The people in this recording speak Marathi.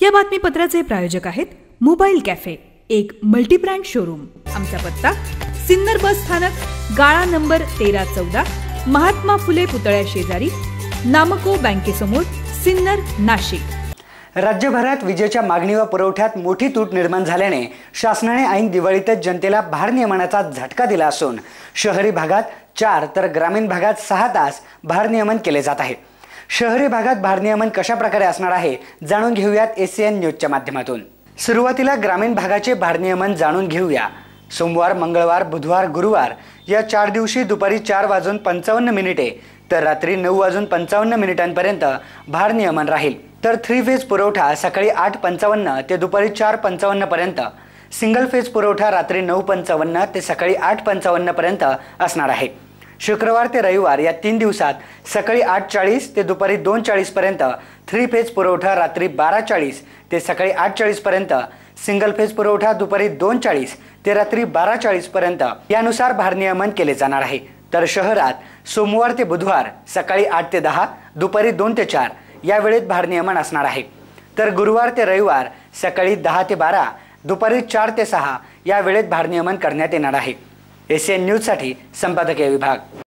या बातमीपत्राचे प्रायोजक आहेत मोबाईल कॅफे एक मल्टीब्रँड शोरूम. आमचा पत्ता सिन्नर बस स्थानक गाळा नंबर तेरा चौदा महात्मा फुले पुतळ्या शेजारी नामको बँकेसमोर सिन्नर नाशिक. राज्यभरात विजेच्या मागणी व पुरवठ्यात मोठी तूट निर्माण झाल्याने शासनाने ऐन दिवाळीतच जनतेला भारनियमनाचा झटका दिला असून शहरी भागात चार तर ग्रामीण भागात सहा तास भारनियमन केले जात आहे. शहरी भागात भारनियमन कशा प्रकारे असणार आहे जाणून घेऊयात एस एन न्यूजच्या माध्यमातून. सुरुवातीला ग्रामीण भागाचे भारनियमन जाणून घेऊया. सोमवार मंगळवार बुधवार गुरुवार या चार दिवशी दुपारी चार वाजून पंचावन्न मिनिटे तर रात्री नऊ वाजून पंचावन्न मिनिटांपर्यंत भारनियमन राहील. तर थ्री फेज पुरवठा सकाळी आठ पंचावन्न ते दुपारी चार पंचावन्न पर्यंत. सिंगल फेज पुरवठा रात्री नऊ पंचावन्न ते सकाळी आठ पंचावन्न पर्यंत असणार आहे. शुक्रवार ते रविवार या तीन दिवसात सकाळी आठ चाळीस ते दुपारी दोन चाळीसपर्यंत थ्री फेज पुरवठा रात्री बारा चाळीस ते सकाळी आठ चाळीसपर्यंत सिंगल फेज पुरवठा दुपारी दोन चाळीस ते रात्री बारा चाळीसपर्यंत यानुसार भारनियमन केले जाणार आहे. तर शहरात सोमवार ते बुधवार सकाळी आठ ते दहा दुपारी दोन ते चार या वेळेत भारनियमन असणार आहे. तर गुरुवार ते रविवार सकाळी दहा ते बारा दुपारी चार ते सहा या वेळेत भारनियमन करण्यात येणार आहे. एस एन न्यूजसाठी संपादकीय विभाग.